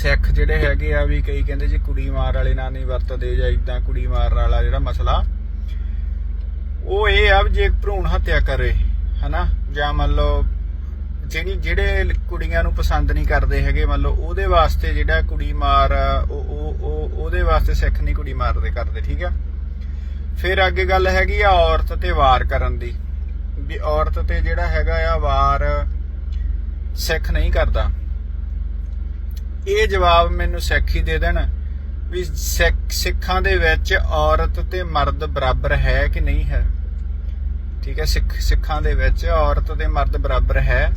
ਸਿੱਖ ਜਿਹੜੇ ਹੈਗੇ ਆ ਵੀ ਕਈ ਕਹਿੰਦੇ ਜੀ ਕੁੜੀ ਮਾਰ ਵਾਲੇ ਨਾਲ ਨਹੀਂ ਵਰਤਦੇ ਜਾਂ ਇਦਾਂ ਕੁੜੀ ਮਾਰਨ ਵਾਲਾ ਜਿਹੜਾ ਮਸਲਾ, ਉਹ ਇਹ ਆ ਵੀ ਜੇ ਭਰੂਣ ਹੱਤਿਆ ਕਰੇ, ਹਨਾ? ਜਾਂ ਮੰਨ ਲਓ ਜਿਹੜੀ, ਜਿਹੜੇ ਕੁੜੀਆਂ ਨੂੰ ਪਸੰਦ ਨਹੀਂ ਕਰਦੇ ਹੈਗੇ, ਮੰਨ ਲਓ ਉਹਦੇ ਵਾਸਤੇ ਜਿਹੜਾ ਕੁੜੀ ਮਾਰ, ਉਹ ਉਹ, ਉਹ- ਉਹਦੇ ਵਾਸਤੇ ਸਿੱਖ ਨਹੀਂ ਕੁੜੀ ਮਾਰਦੇ, ਕਰਦੇ, ਠੀਕ ਆ? ਫਿਰ ਅੱਗੇ ਗੱਲ ਹੈਗੀ ਆ ਔਰਤ ਤੇ ਵਾਰ ਕਰਨ ਦੀ, ਵੀ ਔਰਤ ਤੇ ਜਿਹੜਾ ਹੈਗਾ ਆ ਵਾਰ ਸਿੱਖ ਨਹੀਂ ਕਰਦਾ। ਇਹ ਜਵਾਬ ਮੈਨੂੰ ਸਿੱਖ ਦੇ ਦੇਣ ਵੀ ਸਿੱਖਾਂ ਦੇ ਵਿੱਚ ਔਰਤ ਤੇ ਮਰਦ ਬਰਾਬਰ ਹੈ ਕਿ ਨਹੀਂ ਹੈ? ਠੀਕ ਹੈ, ਸਿੱਖ, ਸਿੱਖਾਂ ਦੇ ਵਿੱਚ ਔਰਤ ਤੇ ਮਰਦ ਬਰਾਬਰ ਹੈ।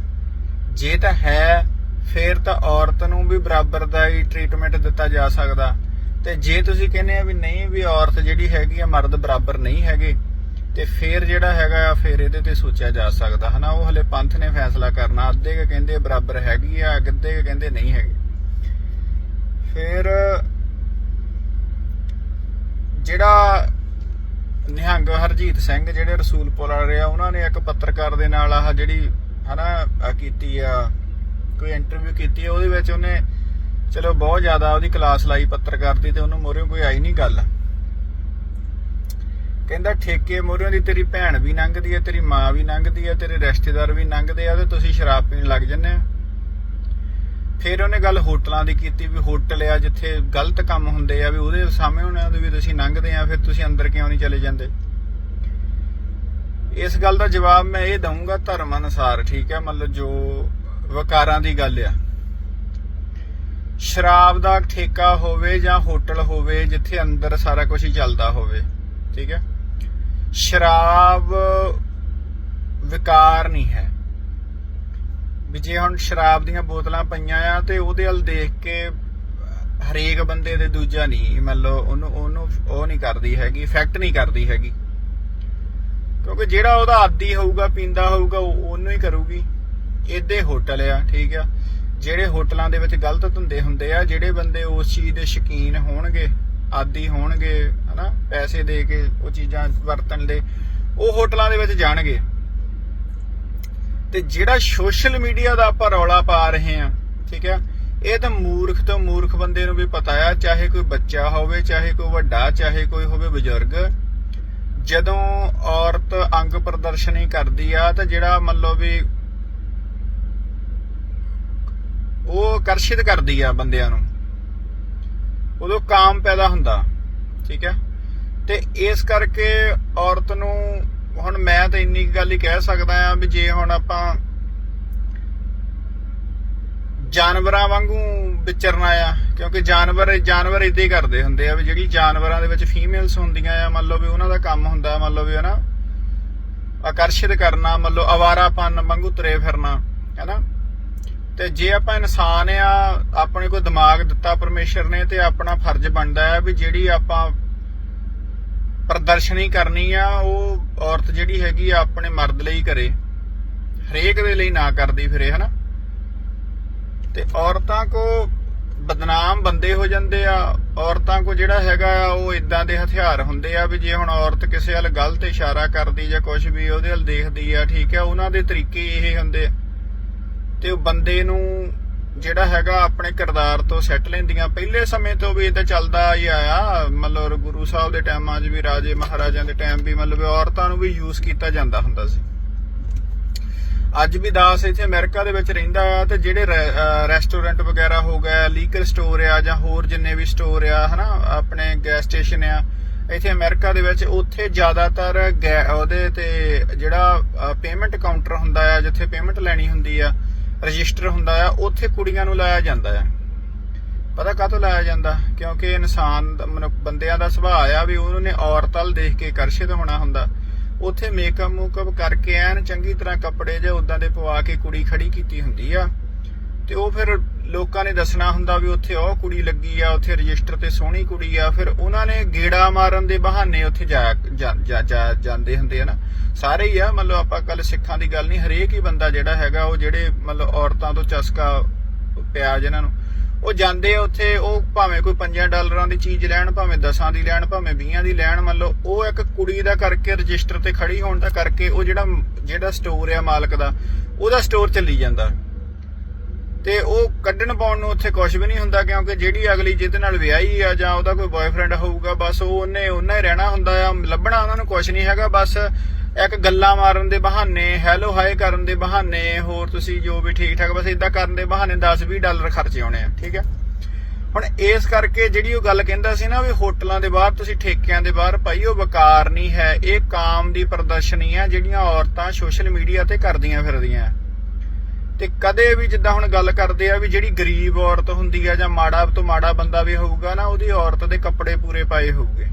ਜੇ ਤਾਂ ਹੈ, ਫੇਰ ਤਾਂ ਔਰਤ ਨੂੰ ਵੀ ਬਰਾਬਰ ਦਾ ਹੀ ਟ੍ਰੀਟਮੈਂਟ ਦਿੱਤਾ ਜਾ ਸਕਦਾ। ਤੇ ਜੇ ਤੁਸੀਂ ਕਹਿੰਦੇ ਆ ਵੀ ਨਹੀਂ, ਵੀ ਔਰਤ ਜਿਹੜੀ ਹੈਗੀ ਆ, ਮਰਦ ਬਰਾਬਰ ਨਹੀਂ ਹੈਗੇ, ਤੇ ਫੇਰ ਜਿਹੜਾ ਹੈਗਾ ਆ, ਫਿਰ ਇਹਦੇ ਤੇ ਸੋਚਿਆ ਜਾ ਸਕਦਾ। ਹਨਾ, ਉਹ ਹਲੇ ਪੰਥ ਨੇ ਫੈਸਲਾ ਕਰਨਾ। ਅੱਧੇ ਕੁ ਕਹਿੰਦੇ ਬਰਾਬਰ ਹੈਗੀ ਆ, ਅੱਧੇ ਕੁ ਕਹਿੰਦੇ ਨਹੀਂ ਹੈਗੇ। ਫਿਰ ਜਿਹੜਾ ਨਿਹੰਗ ਹਰਜੀਤ ਸਿੰਘ ਜਿਹੜੇ ਰਸੂਲਪੁਰ ਵਾਲੇ ਆ, ਉਹਨਾਂ ਨੇ ਇੱਕ ਪੱਤਰਕਾਰ ਦੇ ਨਾਲ ਆਹ ਜਿਹੜੀ ਹਨਾ ਕੀਤੀ ਆ, ਕੋਈ ਇੰਟਰਵਿਊ ਕੀਤੀ ਆ, ਉਹਦੇ ਵਿੱਚ ਉਹਨੇ ਚਲੋ ਬਹੁਤ ਜ਼ਿਆਦਾ ਉਹਦੀ ਕਲਾਸ ਲਾਈ ਪੱਤਰਕਾਰ ਦੀ ਤੇ ਉਹਨੂੰ ਮੋਰਿਓ ਕੋਈ ਆਈ ਨਹੀਂ ਗੱਲ। ਕਹਿੰਦਾ, ਠੇਕੇ ਮੋਰਿਓ ਦੀ ਤੇਰੀ ਭੈਣ ਵੀ ਲੰਘਦੀ ਆ, ਤੇਰੀ ਮਾਂ ਵੀ ਲੰਘਦੀ ਆ, ਤੇਰੇ ਰਿਸ਼ਤੇਦਾਰ ਵੀ ਲੰਘਦੇ ਆ ਤੇ ਤੁਸੀਂ ਸ਼ਰਾਬ ਪੀਣ ਲੱਗ ਜੰਨੇ ਆ। ਫਿਰ ਉਹਨੇ ਗੱਲ ਹੋਟਲਾਂ ਦੀ ਕੀਤੀ ਵੀ ਹੋਟਲ ਆ ਜਿੱਥੇ ਗਲਤ ਕੰਮ ਹੁੰਦੇ ਆ, ਵੀ ਉਹਦੇ ਸਾਹਮਣੇ ਉਹਨਾਂ ਦੇ ਵੀ ਤੁਸੀਂ ਲੰਘਦੇ ਆ, ਫਿਰ ਤੁਸੀਂ ਅੰਦਰ ਕਿਉਂ ਨਹੀਂ ਚਲੇ ਜਾਂਦੇ? ਇਸ ਗੱਲ ਦਾ ਜਵਾਬ ਮੈਂ ਇਹ ਦਊਂਗਾ ਧਰਮ ਅਨੁਸਾਰ, ਠੀਕ ਹੈ? ਮਤਲਬ ਜੋ ਵਕਾਰਾਂ ਦੀ ਗੱਲ ਆ। ਸ਼ਰਾਬ ਦਾ ਠੇਕਾ ਹੋਵੇ ਜਾਂ ਹੋਟਲ ਹੋਵੇ, ਜਿੱਥੇ ਅੰਦਰ ਸਾਰਾ ਕੁਝ ਹੀ ਚੱਲਦਾ ਹੋਵੇ, ਠੀਕ ਹੈ? ਸ਼ਰਾਬ ਵਿਕਾਰ ਨਹੀਂ ਹੈ। ਵੀ ਜੇ ਹੁਣ ਸ਼ਰਾਬ ਦੀਆਂ ਬੋਤਲਾਂ ਪਈਆਂ ਆ ਤੇ ਉਹਦੇ ਵੱਲ ਦੇਖ ਕੇ ਹਰੇਕ ਬੰਦੇ ਦੇ ਦੂਜਾ ਨਹੀਂ ਮਤਲਬ ਉਹਨੂੰ ਉਹਨੂੰ ਉਹ ਨਹੀਂ ਕਰਦੀ ਹੈਗੀ ਇਫੈਕਟ ਨਹੀਂ ਕਰਦੀ ਹੈਗੀ। ਕਿਉਂਕਿ ਜਿਹੜਾ ਉਹਦਾ ਆਦੀ ਹੋਊਗਾ, ਪੀਂਦਾ ਹੋਊਗਾ, ਉਹ ਉਹਨੂੰ ਹੀ ਕਰੂਗੀ। ਇਹਦੇ ਹੋਟਲ ਆ, ਠੀਕ ਆ। ਜਿਹੜੇ ਹੋਟਲਾਂ ਦੇ ਵਿੱਚ ਗਲਤ ਧੰਦੇ ਹੁੰਦੇ ਆ, ਜਿਹੜੇ ਬੰਦੇ ਉਸ ਚੀਜ਼ ਦੇ ਸ਼ਕੀਨ ਹੋਣਗੇ, ਆਦੀ ਹੋਣਗੇ, ਹਨਾ, ਪੈਸੇ ਦੇ ਕੇ ਉਹ ਚੀਜ਼ਾਂ ਵਰਤਣ ਦੇ, ਉਹ ਹੋਟਲਾਂ ਦੇ ਵਿੱਚ ਜਾਣਗੇ। ਤੇ ਜਿਹੜਾ ਸੋਸ਼ਲ ਮੀਡੀਆ ਦਾ ਆਪਾਂ ਰੌਲਾ ਪਾ ਰਹੇ ਆ ਠੀਕ ਆ ਇਹ ਤਾਂ ਮੂਰਖ ਤੋਂ ਮੂਰਖ ਬੰਦੇ ਨੂੰ ਵੀ ਪਤਾ ਆ, ਚਾਹੇ ਕੋਈ ਬੱਚਾ ਹੋਵੇ, ਚਾਹੇ ਕੋਈ ਵੱਡਾ, ਚਾਹੇ ਕੋਈ ਹੋਵੇ ਬਜ਼ੁਰਗ, ਜਦੋਂ ਔਰਤ ਅੰਗ ਪ੍ਰਦਰਸ਼ਨੀ ਕਰਦੀ ਆ, ਤਾਂ ਜਿਹੜਾ ਮੰਨ ਲਓ ਵੀ ਉਹ ਆਕਰਸ਼ਿਤ ਕਰਦੀ ਆ ਬੰਦਿਆਂ ਨੂੰ, ਉਦੋਂ ਕਾਮ ਪੈਦਾ ਹੁੰਦਾ, ਠੀਕ ਹੈ, ਤੇ ਇਸ ਕਰਕੇ ਔਰਤ ਨੂੰ ਹੁਣ ਮੈਂ ਤਾਂ ਇੰਨੀ ਗੱਲ ਹੀ ਕਹਿ ਸਕਦਾ ਆ ਵੀ ਜੇ ਹੁਣ ਆਪਾਂ ਜਾਨਵਰਾਂ ਵਾਂਗੂ ਵਿਚਰਨਾ ਆ, ਕਿਉਂਕਿ ਜਾਨਵਰ ਜਾਨਵਰ ਇਦਾਂ ਹੀ ਕਰਦੇ ਹੁੰਦੇ ਆ ਵੀ ਜਿਹੜੀ ਜਾਨਵਰਾਂ ਦੇ ਵਿੱਚ ਫੀਮੇਲਸ ਹੁੰਦੀਆਂ ਆ, ਮੰਨ ਲਓ ਵੀ ਉਹਨਾਂ ਦਾ ਕੰਮ ਹੁੰਦਾ, ਮੰਨ ਲਓ ਵੀ ਹਨਾ, ਆਕਰਸ਼ਿਤ ਕਰਨਾ, ਮੰਨ ਲਓ ਅਵਾਰਾਪਨ ਵਾਂਗੂ ਤੁਰੇ ਫਿਰਨਾ, ਹੈਨਾ। ਤੇ ਜੇ ਆਪਾਂ ਇਨਸਾਨ ਆ, ਆਪਣੇ ਕੋਲ ਦਿਮਾਗ ਦਿੱਤਾ ਪਰਮੇਸ਼ਰ ਨੇ ਤੇ ਆਪਣਾ ਫਰਜ਼ ਬਣਦਾ ਹੈ ਵੀ ਜਿਹੜੀ ਆਪਾਂ ਦਰਸ਼ਨੀ ਕਰਨੀ ਆ, ਉਹ ਔਰਤ ਜਿਹੜੀ ਹੈਗੀ ਆ ਆਪਣੇ ਮਰਦ ਲਈ ਕਰੇ, ਹਰੇਕ ਦੇ ਲਈ ਨਾ ਕਰਦੀ ਫਿਰੇ, ਹਨਾ? ਤੇ ਔਰਤਾਂ ਕੋ ਬਦਨਾਮ ਬੰਦੇ ਹੋ ਜਾਂਦੇ ਆ, ਔਰਤਾਂ ਕੋ ਜਿਹੜਾ ਹੈਗਾ ਆ, ਉਹ ਇਦਾਂ ਦੇ ਹਥਿਆਰ ਹੁੰਦੇ ਆ ਵੀ ਜੇ ਹੁਣ ਔਰਤ ਕਿਸੇ ਵੱਲ ਗਲਤ ਇਸ਼ਾਰਾ ਕਰਦੀ ਜਾਂ ਕੁਝ ਵੀ ਉਹਦੇ ਵੱਲ ਦੇਖਦੀ ਆ, ਠੀਕ ਆ, ਉਹਨਾਂ ਦੇ ਤਰੀਕੇ ਇਹ ਹੁੰਦੇ ਆ। ਤੇ ਉਹ ਬੰਦੇ ਨੂੰ ਜਿਹੜਾ ਹੈਗਾ ਆਪਣੇ ਕਿਰਦਾਰ ਤੋਂ ਸੈੱਟ ਲੈਂਦੀਆਂ। ਪਹਿਲੇ ਸਮੇਂ ਤੋਂ ਵੀ ਇਹ ਤਾਂ ਚੱਲਦਾ ਹੀ ਆਇਆ। ਮਤਲਬ ਗੁਰੂ ਸਾਹਿਬ ਦੇ ਟਾਈਮਾਂ 'ਚ ਵੀ, ਰਾਜੇ ਮਹਾਰਾਜਿਆਂ ਦੇ ਟਾਈਮ ਵੀ, ਮਤਲਬ ਔਰਤਾਂ ਨੂੰ ਵੀ ਯੂਜ਼ ਕੀਤਾ ਜਾਂਦਾ ਹੁੰਦਾ ਸੀ। ਅੱਜ ਵੀ ਦਾਸ ਇੱਥੇ ਅਮਰੀਕਾ ਦੇ ਵਿੱਚ ਰਹਿੰਦਾ ਆ ਤੇ ਜਿਹੜੇ ਰੈਸਟੋਰੈਂਟ ਵਗੈਰਾ ਹੋ ਗਿਆ ਲੀਕਰ ਸਟੋਰ ਆ ਜਾਂ ਹੋਰ ਜਿੰਨੇ ਵੀ ਸਟੋਰ ਆ, ਹਨਾ, ਆਪਣੇ ਗੈਸ ਸਟੇਸ਼ਨ ਆ, ਇੱਥੇ ਅਮਰੀਕਾ ਦੇ ਵਿੱਚ ਉੱਥੇ ਜ਼ਿਆਦਾਤਰ ਗੈ- ਉਹਦੇ ਤੇ ਜਿਹੜਾ ਪੇਮੈਂਟ ਕਾਊਂਟਰ ਹੁੰਦਾ ਆ, ਜਿੱਥੇ ਪੇਮੈਂਟ ਲੈਣੀ ਹੁੰਦੀ ਆ ਰਜਿਸਟਰ ਹੁੰਦਾ ਆ, ਉੱਥੇ ਕੁੜੀਆਂ ਨੂੰ ਲਾਇਆ ਜਾਂਦਾ ਆ। ਪਤਾ ਕਾਹਤੋਂ ਲਾਇਆ ਜਾਂਦਾ? ਕਿਉਂਕਿ ਇਨਸਾਨ ਬੰਦਿਆਂ ਦਾ ਸੁਭਾਅ ਆ ਵੀ ਉਹਨੇ ਔਰਤ ਵੱਲ ਦੇਖ ਕੇ ਆਕਰਸ਼ਿਤ ਹੋਣਾ ਹੁੰਦਾ। ਉੱਥੇ ਮੇਕਅਪ ਮੂਕਅਪ ਕਰਕੇ ਐਨ ਚੰਗੀ ਤਰ੍ਹਾਂ ਕੱਪੜੇ ਜੇ ਉਦਾਂ ਦੇ ਪਵਾ ਕੇ ਕੁੜੀ ਖੜੀ ਕੀਤੀ ਹੁੰਦੀ ਆ। ਤੇ ਉਹ ਫਿਰ ਲੋਕਾਂ ਨੇ ਦੱਸਣਾ ਹੁੰਦਾ ਵੀ ਉੱਥੇ ਉਹ ਕੁੜੀ ਲੱਗੀ ਆ, ਉੱਥੇ ਰਜਿਸਟਰ ਤੇ ਸੋਹਣੀ ਕੁੜੀ ਆ। ਫਿਰ ਉਹਨਾਂ ਨੇ ਗੇੜਾ ਮਾਰਨ ਦੇ ਬਹਾਨੇ ਉੱਥੇ ਜਾ, ਜਾ- ਜਾ- ਜਾਂਦੇ ਹੁੰਦੇ ਆ ਨਾ। ਸਾਰੇ ਹੀ ਆ, ਮਤਲਬ ਆਪਾਂ ਕੱਲ ਸਿੱਖਾਂ ਦੀ ਗੱਲ ਨਹੀਂ, ਹਰੇਕ ਹੀ ਬੰਦਾ ਜਿਹੜਾ ਹੈਗਾ, ਉਹ ਜਿਹੜੇ ਮਤਲਬ ਔਰਤਾਂ ਤੋਂ ਚਸਕਾ ਪਿਆ ਜਿਨ੍ਹਾਂ ਨੂੰ, ਉਹ ਜਾਂਦੇ ਆ ਉੱਥੇ, ਉਹ ਭਾਵੇਂ ਕੋਈ 5 ਡਾਲਰਾਂ ਦੀ ਚੀਜ਼ ਲੈਣ, ਭਾਵੇਂ 10 ਦੀ ਲੈਣ, ਭਾਵੇਂ 20 ਦੀ ਲੈਣ ਮੰਨ ਉਹ ਇੱਕ ਕੁੜੀ ਦਾ ਕਰਕੇ ਰਜਿਸਟਰ ਤੇ ਖੜੀ ਹੋਣ ਦਾ ਕਰਕੇ ਉਹ ਜਿਹੜਾ ਜਿਹੜਾ ਸਟੋਰ ਆ ਮਾਲਕ ਦਾ, ਉਹਦਾ ਸਟੋਰ ਚੱਲੀ ਜਾਂਦਾ। ਤੇ ਉਹ ਕੱਢਣ ਪਾਉਣ ਨੂੰ ਉੱਥੇ ਕੁਝ ਵੀ ਨਹੀਂ ਹੁੰਦਾ, ਕਿਉਂਕਿ ਜਿਹੜੀ ਅਗਲੀ ਜਿਹਦੇ ਨਾਲ ਵਿਆਹੀ ਆ ਜਾਂ ਉਹਦਾ ਕੋਈ ਬॉयਫ੍ਰੈਂਡ ਹੋਊਗਾ, ਬਸ ਉਹ ਉਹਨੇ, ਉਹਨਾਂ ਹੀ ਰਹਿਣਾ ਹੁੰਦਾ ਆ, ਲੱਭਣਾ ਉਹਨਾਂ ਨੂੰ ਕੁਝ ਨਹੀਂ ਹੈਗਾ, ਬਸ ਇੱਕ ਗੱਲਾਂ ਮਾਰਨ ਦੇ ਬਹਾਨੇ ਹੈਲੋ ਹਾਈ ਕਰਨ ਦੇ ਬਹਾਨੇ, ਹੋਰ ਤੁਸੀਂ ਜੋ ਵੀ ਠੀਕ ਠਾਕ, ਬਸ ਇਦਾਂ ਕਰਨ ਦੇ ਬਹਾਨੇ 10 20 ਡਾਲਰ ਖਰਚੇ ਆਉਣੇ ਆ, ਠੀਕ ਹੈ ਹੁਣ ਇਸ ਕਰਕੇ ਜਿਹੜੀ ਉਹ ਗੱਲ ਕਹਿੰਦਾ ਸੀ ਨਾ ਵੀ ਹੋਟਲਾਂ ਦੇ ਬਾਹਰ, ਤੁਸੀਂ ਠੇਕਿਆਂ ਦੇ ਬਾਹਰ, ਭਾਈ ਉਹ ਵਕਾਰ ਨਹੀਂ ਹੈ, ਇਹ ਕਾਮ ਦੀ ਪ੍ਰਦਰਸ਼ਨੀ ਆ ਜਿਹੜੀਆਂ ਔਰਤਾਂ ਸੋਸ਼ਲ ਮੀਡੀਆ ਤੇ ਕਰਦੀਆਂ ਫਿਰਦੀਆਂ। ਤੇ ਕਦੇ ਵੀ ਜਿੱਦਾਂ ਹੁਣ ਗੱਲ ਕਰਦੇ ਆ ਵੀ ਜਿਹੜੀ ਗਰੀਬ ਔਰਤ ਹੁੰਦੀ ਆ ਜਾਂ ਮਾੜਾ ਤੋਂ ਮਾੜਾ ਬੰਦਾ ਵੀ ਹੋਊਗਾ ਨਾ, ਉਹਦੀ ਔਰਤ ਦੇ ਕੱਪੜੇ ਪੂਰੇ ਪਾਏ ਹੋਊਗੇ।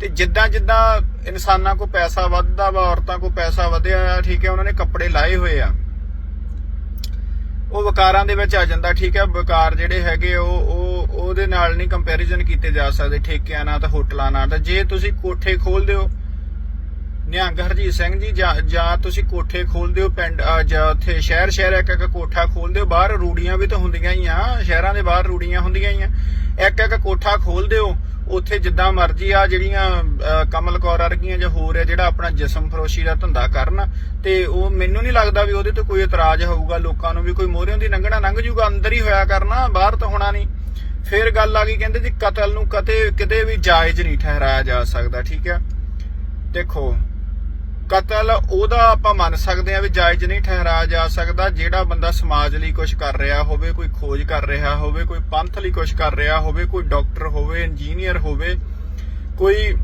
ਤੇ ਜਿੱਦਾਂ ਜਿੱਦਾਂ ਇਨਸਾਨਾਂ ਕੋ ਪੈਸਾ ਵੱਧਦਾ ਵਾ, ਔਰਤਾਂ ਕੋ ਪੈਸਾ ਵਧਿਆ ਆ, ਠੀਕ ਹੈ, ਉਹਨਾਂ ਨੇ ਕੱਪੜੇ ਲਾਏ ਹੋਏ ਆ। ਉਹ ਵਕਾਰਾਂ ਦੇ ਵਿੱਚ ਆ ਜਾਂਦਾ, ਠੀਕ ਹੈ, ਵਕਾਰ ਜਿਹੜੇ ਹੈਗੇ ਉਹ ਉਹ, ਉਹਦੇ ਨਾਲ ਨਹੀਂ ਕੰਪੈਰੀਜ਼ਨ ਕੀਤੇ ਜਾ ਸਕਦੇ, ਠੇਕਿਆਂ ਨਾਲ ਤਾਂ ਹੋਟਲਾਂ ਨਾਲ। ਤਾਂ ਜੇ ਤੁਸੀਂ ਕੋਠੇ ਖੋਲਦੇ ਹੋ, ਨਿਹੰਗ ਹਰਜੀਤ ਸਿੰਘ ਜੀ, ਜਾਂ ਤੁਸੀਂ ਕੋਠੇ ਖੋਲਦੇ ਹੋ, ਪਿੰਡ, ਅਹ, ਜਾਂ ਉੱਥੇ ਸ਼ਹਿਰ ਸ਼ਹਿਰ ਇੱਕ ਇੱਕ ਕੋਠਾ ਖੋਲਦੇ ਹੋ, ਬਾਹਰ ਰੂੜੀਆਂ ਵੀ ਤਾਂ ਹੁੰਦੀਆਂ ਹੀ ਆ, ਸ਼ਹਿਰਾਂ ਦੇ ਬਾਹਰ ਰੂੜੀਆਂ ਹੁੰਦੀਆਂ ਹੀ ਆ। ਇੱਕ ਇੱਕ ਕੋਠਾ ਖੋਲਦੇ ਹੋ ਉੱਥੇ ਜਿੱਦਾਂ ਮਰਜ਼ੀ ਆ ਜਿਹੜੀਆਂ ਕਮਲ ਕੌਰ ਵਰਗੀਆਂ ਜਾਂ ਹੋਰ ਆ ਜਿਹੜਾ ਆਪਣਾ ਜਿਸਮ ਫਰੋਸ਼ੀ ਦਾ ਧੰਦਾ ਕਰਨ, ਤੇ ਉਹ ਮੈਨੂੰ ਨਹੀਂ ਲੱਗਦਾ ਵੀ ਉਹਦੇ ਤੇ ਕੋਈ ਇਤਰਾਜ਼ ਹੋਊਗਾ, ਲੋਕਾਂ ਨੂੰ ਵੀ ਕੋਈ ਮੋਹਰਿਆਂ ਦੀ ਲੰਘਣਾ ਲੰਘ ਜੂਗਾ, ਅੰਦਰ ਹੀ ਹੋਇਆ ਕਰਨਾ, ਬਾਹਰ ਤਾਂ ਹੋਣਾ ਨਹੀਂ ਫਿਰ ਗੱਲ ਆ ਗਈ, ਕਹਿੰਦੇ ਜੀ ਕਤਲ ਨੂੰ ਕਦੇ ਕਿਤੇ ਵੀ ਜਾਇਜ਼ ਨਹੀਂ ਠਹਿਰਾਇਆ ਜਾ ਸਕਦਾ, ਠੀਕ ਹੈ ਦੇਖੋ ਕਤਲ, ਉਹਦਾ ਆਪਾਂ ਮੰਨ ਸਕਦੇ ਆ ਵੀ ਜਾਇਜ਼ ਨਹੀਂ ਠਹਿਰਾਇਆ ਜਾ ਸਕਦਾ। ਜਿਹੜਾ ਬੰਦਾ ਸਮਾਜ ਲਈ ਕੁਝ ਕਰ ਰਿਹਾ ਹੋਵੇ, ਕੋਈ ਖੋਜ ਕਰ ਰਿਹਾ ਹੋਵੇ, ਕੋਈ ਪੰਥ ਲਈ ਕੁਝ ਕਰ ਰਿਹਾ ਹੋਵੇ, ਕੋਈ ਡਾਕਟਰ ਹੋਵੇ, ਇੰਜੀਨੀਅਰ ਹੋਵੇ, ਕੋਈ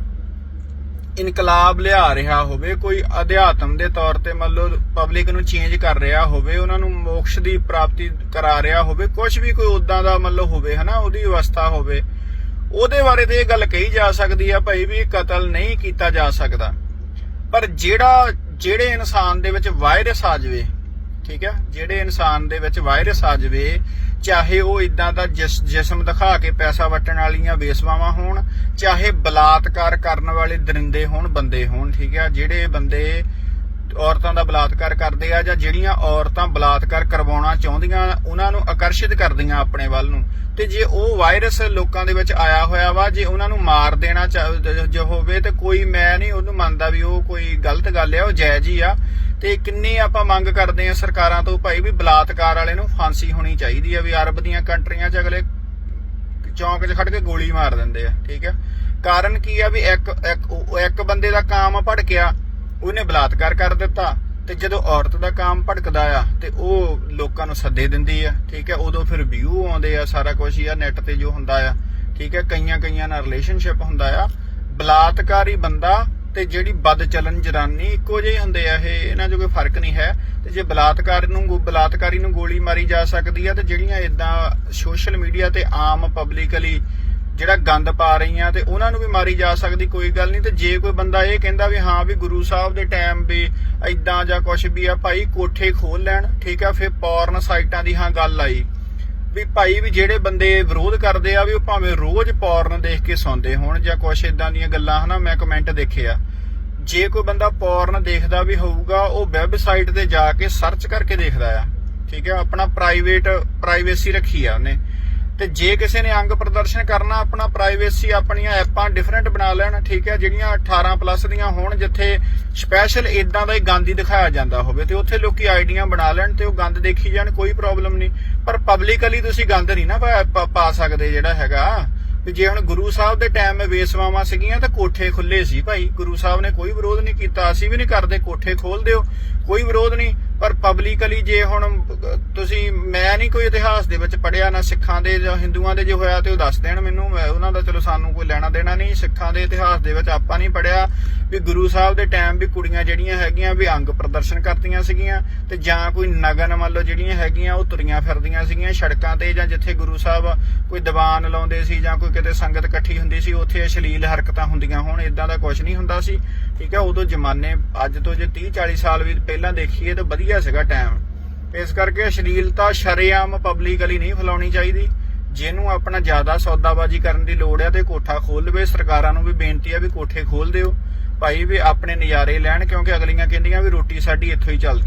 ਇਨਕਲਾਬ ਲਿਆ ਰਿਹਾ ਹੋਵੇ, ਕੋਈ ਅਧਿਆਤਮ ਦੇ ਤੌਰ ਤੇ ਮਤਲਬ ਪਬਲਿਕ ਨੂੰ ਚੇਂਜ ਕਰ ਰਿਹਾ ਹੋਵੇ, ਉਹਨਾਂ ਨੂੰ ਮੋਕਸ਼ ਦੀ ਪ੍ਰਾਪਤੀ ਕਰਾ ਰਿਹਾ ਹੋਵੇ ਕੁਝ ਵੀ ਕੋਈ ਉਦਾਂ ਦਾ ਮਤਲਬ ਹੋਵੇ, ਹਨਾ, ਉਹਦੀ ਅਵਸਥਾ ਹੋਵੇ, ਉਹਦੇ ਬਾਰੇ ਤੇ ਇਹ ਗੱਲ ਕਹੀ ਜਾ ਸਕਦੀ ਆ ਭਾਈ ਵੀ ਕਤਲ ਨਹੀਂ ਕੀਤਾ ਜਾ ਸਕਦਾ। ਪਰ ਜਿਹੜਾ, ਜਿਹੜੇ ਇਨਸਾਨ ਦੇ ਵਿੱਚ ਵਾਇਰਸ ਆ ਜਾਵੇ, ਠੀਕ ਹੈ, ਜਿਹੜੇ ਇਨਸਾਨ ਦੇ ਵਿੱਚ ਵਾਇਰਸ ਆ ਜਾਵੇ, ਚਾਹੇ ਉਹ ਇਦਾਂ ਦਾ ਜਿਸਮ ਦਿਖਾ ਕੇ ਪੈਸਾ ਵਟਣ ਵਾਲੀਆਂ ਵੇਸਵਾਵਾਂ ਹੋਣ, ਚਾਹੇ ਬਲਾਤਕਾਰ ਕਰਨ ਵਾਲੇ ਦਰਿੰਦੇ ਹੋਣ, ਬੰਦੇ ਹੋਣ, ਠੀਕ ਹੈ, ਜਿਹੜੇ ਬੰਦੇ ਔਰਤਾਂ ਦਾ ਬਲਾਤਕਾਰ ਕਰਦੇ ਆ ਜਾਂ ਜਿਹੜੀਆਂ ਔਰਤਾਂ ਬਲਾਤਕਾਰ ਕਰਵਾਉਣਾ ਚਾਹੁੰਦੀਆਂ, ਉਹਨਾਂ ਨੂੰ ਆਕਰਸ਼ਿਤ ਕਰਦੀਆਂ ਆਪਣੇ ਵੱਲ ਨੂੰ। ਤੇ ਜੇ ਉਹ ਵਾਇਰਸ ਲੋਕਾਂ ਦੇ ਵਿੱਚ ਆਇਆ ਹੋਇਆ ਵਾ, ਜੇ ਉਹਨਾਂ ਨੂੰ ਮਾਰ ਦੇਣਾ ਜੋ ਹੋਵੇ ਤੇ ਕੋਈ ਮੈਂ ਨਹੀਂ, ਉਹਨੂੰ ਮੰਨਦਾ ਵੀ ਉਹ ਕੋਈ ਗਲਤ ਗੱਲ ਆ, ਉਹ ਜਾਇਜ਼ ਹੀ ਆ। ਤੇ ਕਿੰਨੀ ਆਪਾਂ ਮੰਗ ਕਰਦੇ ਆ ਸਰਕਾਰਾਂ ਤੋਂ ਭਾਈ ਵੀ ਬਲਾਤਕਾਰ ਵਾਲੇ ਨੂੰ ਫਾਂਸੀ ਹੋਣੀ ਚਾਹੀਦੀ ਆ, ਵੀ ਅਰਬ ਦੀਆਂ ਕੰਟਰੀਆਂ 'ਚ ਅਗਲੇ ਚੌਂਕ 'ਚ ਖੜ ਕੇ ਗੋਲੀ ਮਾਰ ਦਿੰਦੇ ਆ, ਠੀਕ ਆ? ਕਾਰਨ ਕੀ ਆ ਵੀ ਇੱਕ ਇੱਕ ਬੰਦੇ ਦਾ ਕਾਮ ਭੜਕਿਆ। ਉਹਨੇ ਬਲਾਤਕਾਰ ਕਰ ਦਿੱਤਾ ਤੇ ਜਦੋਂ ਔਰਤ ਦਾ ਕਾਮ ਭੜਕਦਾ ਆ ਤੇ ਉਹ ਲੋਕਾਂ ਨੂੰ ਸੱਦੇ ਦਿੰਦੀ ਆ, ਠੀਕ ਹੈ, ਉਦੋਂ ਫਿਰ ਵਿਊ ਆਉਂਦੇ ਆ ਸਾਰਾ ਕੁਝ ਹੀ ਆ ਨੈਟ ਤੇ ਜੋ ਹੁੰਦਾ ਆ, ਠੀਕ ਹੈ ਕਈਆਂ ਕਈਆਂ ਨਾਲ ਰਿਲੇਸ਼ਨਸ਼ਿਪ ਹੁੰਦਾ ਆ। ਬਲਾਤਕਾਰੀ ਬੰਦਾ ਤੇ ਜਿਹੜੀ ਬਦ ਚਲਨ ਜਨਾਨੀ ਇੱਕੋ ਜਿਹੇ ਹੁੰਦੇ ਆ, ਇਹ ਇਹਨਾਂ 'ਚ ਕੋਈ ਫ਼ਰਕ ਨਹੀਂ ਹੈ। ਤੇ ਜੇ ਬਲਾਤਕਾਰ ਨੂੰ ਬਲਾਤਕਾਰੀ ਨੂੰ ਗੋਲੀ ਮਾਰੀ ਜਾ ਸਕਦੀ ਆ, ਤੇ ਜਿਹੜੀਆਂ ਇਦਾਂ ਸੋਸ਼ਲ ਮੀਡੀਆ ਤੇ ਆਮ ਪਬਲਿਕਲੀ ਜਿਹੜਾ ਗੰਦ ਪਾ ਰਹੀਆਂ ਤੇ ਉਹਨਾਂ ਨੂੰ ਵੀ ਮਾਰੀ ਜਾ ਸਕਦੀ, ਕੋਈ ਗੱਲ ਨਹੀਂ। ਤੇ ਜੇ ਕੋਈ ਬੰਦਾ ਇਹ ਕਹਿੰਦਾ ਵੀ ਹਾਂ ਵੀ ਗੁਰੂ ਸਾਹਿਬ ਦੇ ਟਾਈਮ ਵੀ ਇਦਾਂ ਜਾਂ ਕੁਝ ਵੀ ਆ, ਭਾਈ ਕੋਠੇ ਖੋਲ ਲੈਣ, ਠੀਕ ਆ, ਫਿਰ ਪੌਰਨ ਸਾਈਟਾਂ ਦੀ ਹਾਂ ਗੱਲ ਆਈ। ਵੀ ਭਾਈ ਵੀ ਜਿਹੜੇ ਬੰਦੇ ਵਿਰੋਧ ਕਰਦੇ ਆ, ਵੀ ਉਹ ਭਾਵੇਂ ਰੋਜ਼ ਪੌਰਨ ਦੇਖ ਕੇ ਸੌਂਦੇ ਹੋਣ ਜਾਂ ਕੁਛ ਇਦਾਂ ਦੀਆਂ ਗੱਲਾਂ, ਹਨਾ, ਮੈਂ ਕਮੈਂਟ ਦੇਖੇ ਆ ਜੇ ਕੋਈ ਬੰਦਾ ਪੌਰਨ ਦੇਖਦਾ ਵੀ ਹੋਊਗਾ, ਉਹ ਵੈਬਸਾਈਟ ਤੇ ਜਾ ਕੇ ਸਰਚ ਕਰਕੇ ਦੇਖਦਾ ਆ। ਠੀਕ ਹੈ ਆਪਣਾ ਪ੍ਰਾਈਵੇਟ ਪ੍ਰਾਈਵੇਸੀ ਰੱਖੀ ਆ ਉਹਨੇ। ਤੇ ਜੇ ਕਿਸੇ ਨੇ ਅੰਗ ਪ੍ਰਦਰਸ਼ਨ ਕਰਨਾ, ਆਪਣਾ ਪ੍ਰਾਈਵੇਸੀ ਆਪਣੀਆਂ ਐਪਾਂ ਡਿਫਰੈਂਟ ਬਣਾ ਲੈਣ, ਠੀਕ ਹੈ, ਜਿਹੜੀਆਂ 18 ਪਲੱਸ ਦੀਆਂ ਹੋਣ, ਜਿੱਥੇ ਸਪੈਸ਼ਲ ਇਦਾਂ ਦਾ ਹੀ ਗੰਦ ਹੀ ਦਿਖਾਇਆ ਜਾਂਦਾ ਹੋਵੇ, ਤੇ ਉੱਥੇ ਲੋਕੀ ਆਈਡੀਆਂ ਬਣਾ ਲੈਣ ਤੇ ਉਹ ਗੰਦ ਦੇਖੀ ਜਾਣ, ਕੋਈ ਪ੍ਰੋਬਲਮ ਨਹੀਂ। ਪਰ ਪਬਲਿਕਲੀ ਤੁਸੀਂ ਗੰਦ ਨਹੀਂ ਨਾ ਪਾ- ਸਕਦੇ ਜਿਹੜਾ ਹੈਗਾ। ਵੀ ਜੇ ਹੁਣ ਗੁਰੂ ਸਾਹਿਬ ਦੇ ਟਾਈਮ ਵੇਸਵਾਵਾਂ ਸੀਗੀਆਂ, ਤਾਂ ਕੋਠੇ ਖੁੱਲੇ ਸੀ ਭਾਈ। ਗੁਰੂ ਸਾਹਿਬ ਨੇ ਕੋਈ ਵਿਰੋਧ ਨਹੀਂ ਕੀਤਾ, ਅਸੀਂ ਵੀ ਨਹੀਂ ਕਰਦੇ, ਕੋਠੇ ਖੋਲ ਦਿਓ ਕੋਈ ਵਿਰੋਧ ਨਹੀਂ। ਪਰ ਪਬਲਿਕਲੀ ਜੇ ਹੁਣ, ਤੁਸੀਂ, ਮੈਂ ਨਹੀਂ ਕੋਈ ਇਤਿਹਾਸ ਦੇ ਵਿੱਚ ਪੜਿਆ ਨਾ ਸਿੱਖਾਂ ਦੇ, ਜਾਂ ਹਿੰਦੂਆਂ ਦੇ ਜੇ ਹੋਇਆ ਤੇ ਉਹ ਦੱਸ ਦੇਣ ਮੈਨੂੰ। ਉਹਨਾਂ ਦਾ ਚਲੋ ਸਾਨੂੰ ਕੋਈ ਲੈਣਾ ਦੇਣਾ ਨਹੀਂ। ਸਿੱਖਾਂ ਦੇ ਇਤਿਹਾਸ ਦੇ ਵਿੱਚ ਆਪਾਂ ਨਹੀਂ ਪੜਿਆ ਵੀ ਗੁਰੂ ਸਾਹਿਬ ਦੇ ਟਾਈਮ ਵੀ ਕੁੜੀਆਂ ਜਿਹੜੀਆਂ ਹੈਗੀਆਂ ਵੀ ਅੰਗ ਪ੍ਰਦਰਸ਼ਨ ਕਰਦੀਆਂ ਸੀਗੀਆਂ ਤੇ ਜਾਂ ਕੋਈ ਨਗਨ ਮੰਨ ਲਓ ਜਿਹੜੀਆਂ ਹੈਗੀਆਂ, ਉਹ ਤੁਰੀਆਂ ਫਿਰਦੀਆਂ ਸੀਗੀਆਂ ਸੜਕਾਂ ਤੇ ਜਾਂ ਜਿੱਥੇ ਗੁਰੂ ਸਾਹਿਬ ਕੋਈ ਦੀਵਾਨ ਲਾਉਂਦੇ ਸੀ ਜਾਂ ਕੋਈ ਕਿਤੇ ਸੰਗਤ ਇਕੱਠੀ ਹੁੰਦੀ ਸੀ, ਉੱਥੇ ਅਸ਼ਲੀਲ ਹਰਕਤਾਂ ਹੁੰਦੀਆਂ ਹੋਣ ਇਦਾਂ ਦਾ ਕੁਝ ਨਹੀਂ ਹੁੰਦਾ ਸੀ। ਠੀਕ ਹੈ, ਉਦੋਂ ਜ਼ਮਾਨੇ ਅੱਜ ਤੋਂ ਜੇ 30 40 ਸਾਲ ਵੀ ਪਹਿਲਾਂ ਦੇਖੀਏ ਤਾਂ ਵਧੀਆ ਸੀਗਾ ਟਾਈਮ ਇਸ ਕਰਕੇ ਅਸ਼ਲੀਲਤਾ ਸ਼ਰੇਆਮ ਪਬਲਿਕਲੀ ਨਹੀਂ ਫੈਲਾਉਣੀ ਚਾਹੀਦੀ। ਜਿਹਨੂੰ ਆਪਣਾ ਜ਼ਿਆਦਾ ਸੌਦਾਬਾਜ਼ੀ ਕਰਨ ਦੀ ਲੋੜ ਹੈ ਤੇ ਕੋਠਾ ਖੋਲ ਲਵੇ, ਸਰਕਾਰਾਂ ਨੂੰ ਵੀ ਬੇਨਤੀ ਹੈ ਵੀ ਕੋਠੇ ਖੋਲ ਦਿਓ। ਭਾਈ ਵੀ ਆਪਣੇ ਨਜ਼ਾਰੇ ਲੈਣ, ਕਿਉਂਕਿ ਅਗਲੀਆਂ ਕਹਿੰਦੀਆਂ ਵੀ ਰੋਟੀ ਸਾਡੀ ਇੱਥੋਂ ਹੀ ਚੱਲਦੀ।